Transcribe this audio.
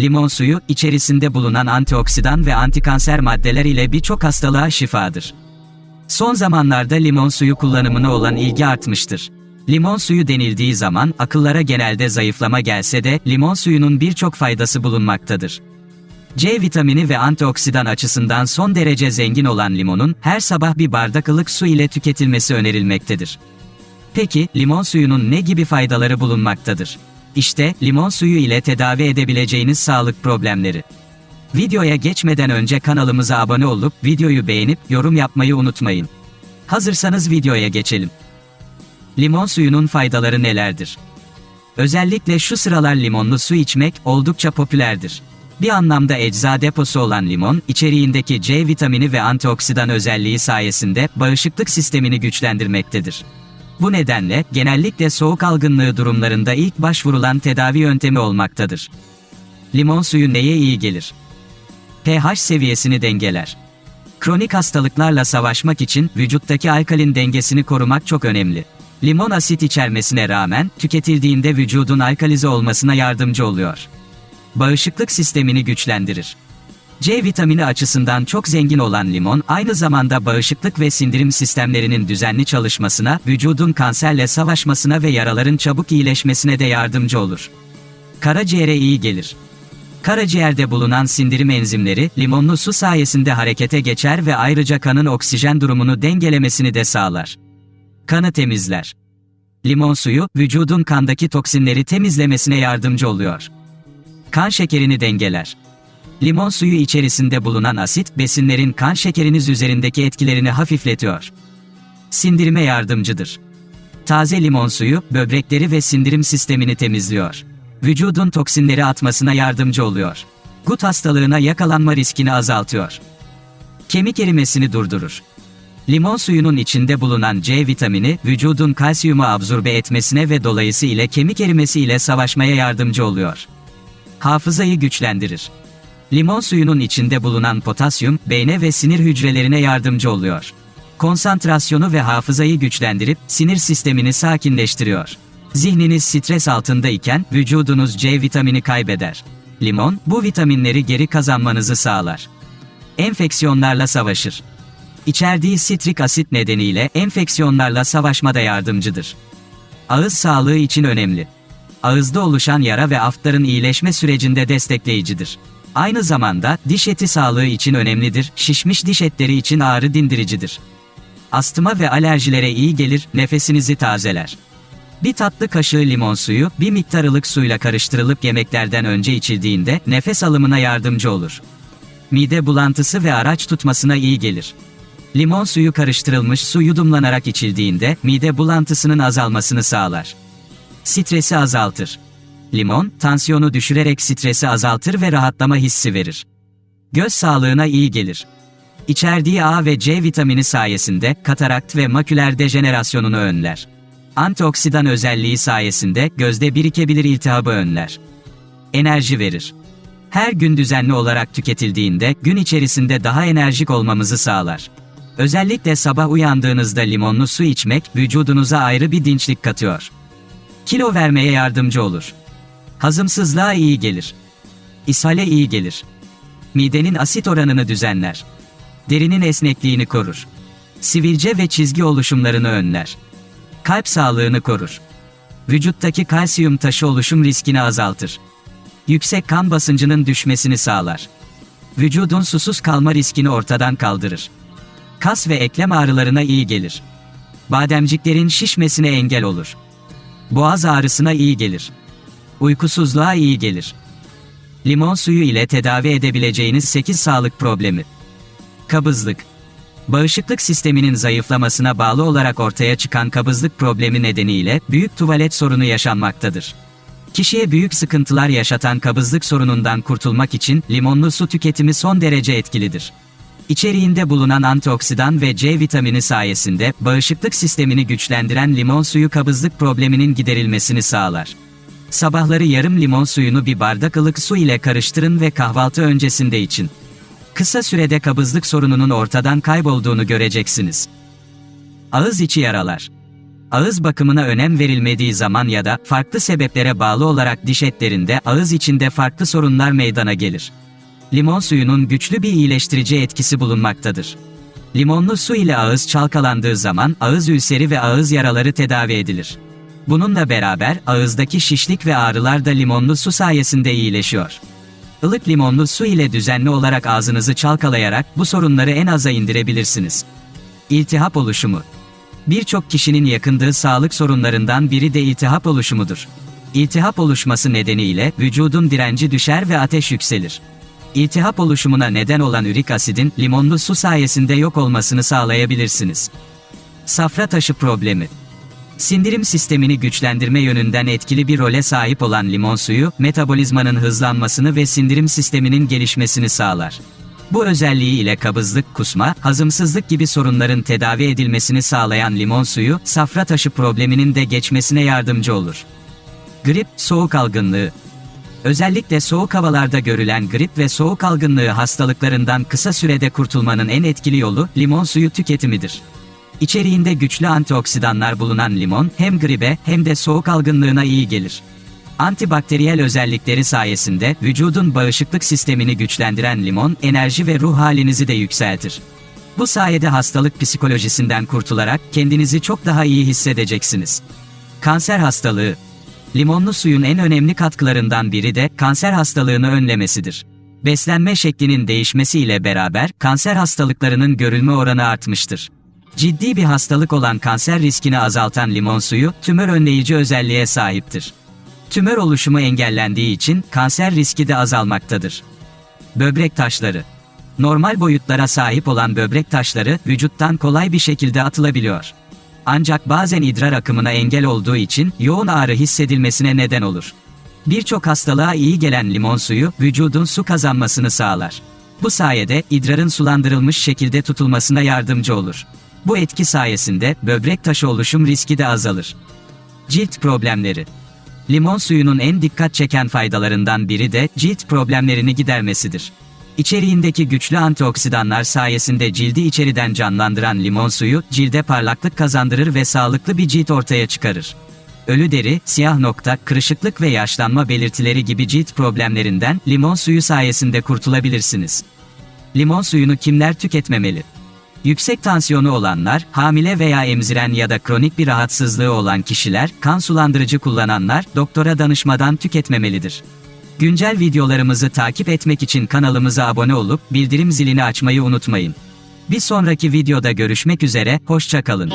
Limon suyu, içerisinde bulunan antioksidan ve antikanser maddeler ile birçok hastalığa şifadır. Son zamanlarda limon suyu kullanımına olan ilgi artmıştır. Limon suyu denildiği zaman akıllara genelde zayıflama gelse de limon suyunun birçok faydası bulunmaktadır. C vitamini ve antioksidan açısından son derece zengin olan limonun her sabah bir bardak ılık su ile tüketilmesi önerilmektedir. Peki, limon suyunun ne gibi faydaları bulunmaktadır? İşte, limon suyu ile tedavi edebileceğiniz sağlık problemleri. Videoya geçmeden önce kanalımıza abone olup, videoyu beğenip, yorum yapmayı unutmayın. Hazırsanız videoya geçelim. Limon suyunun faydaları nelerdir? Özellikle şu sıralar limonlu su içmek oldukça popülerdir. Bir anlamda ecza deposu olan limon, içeriğindeki C vitamini ve antioksidan özelliği sayesinde bağışıklık sistemini güçlendirmektedir. Bu nedenle genellikle soğuk algınlığı durumlarında ilk başvurulan tedavi yöntemi olmaktadır. Limon suyu neye iyi gelir? pH seviyesini dengeler. Kronik hastalıklarla savaşmak için vücuttaki alkalin dengesini korumak çok önemli. Limon asit içermesine rağmen tüketildiğinde vücudun alkalize olmasına yardımcı oluyor. Bağışıklık sistemini güçlendirir. C vitamini açısından çok zengin olan limon, aynı zamanda bağışıklık ve sindirim sistemlerinin düzenli çalışmasına, vücudun kanserle savaşmasına ve yaraların çabuk iyileşmesine de yardımcı olur. Karaciğere iyi gelir. Karaciğerde bulunan sindirim enzimleri, limonlu su sayesinde harekete geçer ve ayrıca kanın oksijen durumunu dengelemesini de sağlar. Kanı temizler. Limon suyu, vücudun kandaki toksinleri temizlemesine yardımcı oluyor. Kan şekerini dengeler. Limon suyu içerisinde bulunan asit, besinlerin kan şekeriniz üzerindeki etkilerini hafifletiyor. Sindirime yardımcıdır. Taze limon suyu, böbrekleri ve sindirim sistemini temizliyor. Vücudun toksinleri atmasına yardımcı oluyor. Gut hastalığına yakalanma riskini azaltıyor. Kemik erimesini durdurur. Limon suyunun içinde bulunan C vitamini, vücudun kalsiyumu absorbe etmesine ve dolayısıyla kemik erimesi ile savaşmaya yardımcı oluyor. Hafızayı güçlendirir. Limon suyunun içinde bulunan potasyum, beyne ve sinir hücrelerine yardımcı oluyor. Konsantrasyonu ve hafızayı güçlendirip, sinir sistemini sakinleştiriyor. Zihniniz stres altındayken, vücudunuz C vitamini kaybeder. Limon, bu vitaminleri geri kazanmanızı sağlar. Enfeksiyonlarla savaşır. İçerdiği sitrik asit nedeniyle enfeksiyonlarla savaşmada yardımcıdır. Ağız sağlığı için önemli. Ağızda oluşan yara ve aftların iyileşme sürecinde destekleyicidir. Aynı zamanda diş eti sağlığı için önemlidir, şişmiş diş etleri için ağrı dindiricidir. Astıma ve alerjilere iyi gelir, nefesinizi tazeler. Bir tatlı kaşığı limon suyu, bir miktar ılık suyla karıştırılıp yemeklerden önce içildiğinde nefes alımına yardımcı olur. Mide bulantısı ve araç tutmasına iyi gelir. Limon suyu karıştırılmış su yudumlanarak içildiğinde mide bulantısının azalmasını sağlar. Stresi azaltır. Limon, tansiyonu düşürerek stresi azaltır ve rahatlama hissi verir. Göz sağlığına iyi gelir. İçerdiği A ve C vitamini sayesinde katarakt ve maküler dejenerasyonunu önler. Antioksidan özelliği sayesinde gözde birikebilir iltihabı önler. Enerji verir. Her gün düzenli olarak tüketildiğinde gün içerisinde daha enerjik olmamızı sağlar. Özellikle sabah uyandığınızda limonlu su içmek vücudunuza ayrı bir dinçlik katıyor. Kilo vermeye yardımcı olur. Hazımsızlığa iyi gelir. İshale iyi gelir. Midenin asit oranını düzenler. Derinin esnekliğini korur. Sivilce ve çizgi oluşumlarını önler. Kalp sağlığını korur. Vücuttaki kalsiyum taşı oluşum riskini azaltır. Yüksek kan basıncının düşmesini sağlar. Vücudun susuz kalma riskini ortadan kaldırır. Kas ve eklem ağrılarına iyi gelir. Bademciklerin şişmesine engel olur. Boğaz ağrısına iyi gelir. Uykusuzluğa iyi gelir. Limon suyu ile tedavi edebileceğiniz 8 sağlık problemi. Kabızlık. Bağışıklık sisteminin zayıflamasına bağlı olarak ortaya çıkan kabızlık problemi nedeniyle büyük tuvalet sorunu yaşanmaktadır. Kişiye büyük sıkıntılar yaşatan kabızlık sorunundan kurtulmak için limonlu su tüketimi son derece etkilidir. İçeriğinde bulunan antioksidan ve C vitamini sayesinde bağışıklık sistemini güçlendiren limon suyu kabızlık probleminin giderilmesini sağlar. Sabahları yarım limon suyunu bir bardak ılık su ile karıştırın ve kahvaltı öncesinde için. Kısa sürede kabızlık sorununun ortadan kaybolduğunu göreceksiniz. Ağız içi yaralar. Ağız bakımına önem verilmediği zaman ya da farklı sebeplere bağlı olarak diş etlerinde ağız içinde farklı sorunlar meydana gelir. Limon suyunun güçlü bir iyileştirici etkisi bulunmaktadır. Limonlu su ile ağız çalkalandığı zaman ağız ülseri ve ağız yaraları tedavi edilir. Bununla beraber ağızdaki şişlik ve ağrılar da limonlu su sayesinde iyileşiyor. Ilık limonlu su ile düzenli olarak ağzınızı çalkalayarak bu sorunları en aza indirebilirsiniz. İltihap oluşumu Birçok kişinin yakındığı sağlık sorunlarından biri de iltihap oluşumudur. İltihap oluşması nedeniyle vücudun direnci düşer ve ateş yükselir. İltihap oluşumuna neden olan ürik asidin limonlu su sayesinde yok olmasını sağlayabilirsiniz. Safra taşı problemi Sindirim sistemini güçlendirme yönünden etkili bir role sahip olan limon suyu, metabolizmanın hızlanmasını ve sindirim sisteminin gelişmesini sağlar. Bu özelliği ile kabızlık, kusma, hazımsızlık gibi sorunların tedavi edilmesini sağlayan limon suyu, safra taşı probleminin de geçmesine yardımcı olur. Grip, soğuk algınlığı. Özellikle soğuk havalarda görülen grip ve soğuk algınlığı hastalıklarından kısa sürede kurtulmanın en etkili yolu limon suyu tüketimidir. İçeriğinde güçlü antioksidanlar bulunan limon hem gribe hem de soğuk algınlığına iyi gelir. Antibakteriyel özellikleri sayesinde vücudun bağışıklık sistemini güçlendiren limon enerji ve ruh halinizi de yükseltir. Bu sayede hastalık psikolojisinden kurtularak kendinizi çok daha iyi hissedeceksiniz. Kanser hastalığı Limonlu suyun en önemli katkılarından biri de kanser hastalığını önlemesidir. Beslenme şeklinin değişmesiyle beraber kanser hastalıklarının görülme oranı artmıştır. Ciddi bir hastalık olan kanser riskini azaltan limon suyu, tümör önleyici özelliğe sahiptir. Tümör oluşumu engellendiği için kanser riski de azalmaktadır. Böbrek taşları Normal boyutlara sahip olan böbrek taşları vücuttan kolay bir şekilde atılabiliyor. Ancak bazen idrar akımına engel olduğu için yoğun ağrı hissedilmesine neden olur. Birçok hastalığa iyi gelen limon suyu vücudun su kazanmasını sağlar. Bu sayede idrarın sulandırılmış şekilde tutulmasına yardımcı olur. Bu etki sayesinde böbrek taşı oluşum riski de azalır. Cilt problemleri Limon suyunun en dikkat çeken faydalarından biri de cilt problemlerini gidermesidir. İçeriğindeki güçlü antioksidanlar sayesinde cildi içeriden canlandıran limon suyu, cilde parlaklık kazandırır ve sağlıklı bir cilt ortaya çıkarır. Ölü deri, siyah nokta, kırışıklık ve yaşlanma belirtileri gibi cilt problemlerinden limon suyu sayesinde kurtulabilirsiniz. Limon suyunu kimler tüketmemeli? Yüksek tansiyonu olanlar, hamile veya emziren ya da kronik bir rahatsızlığı olan kişiler, kan sulandırıcı kullananlar, doktora danışmadan tüketmemelidir. Güncel videolarımızı takip etmek için kanalımıza abone olup bildirim zilini açmayı unutmayın. Bir sonraki videoda görüşmek üzere, hoşçakalın.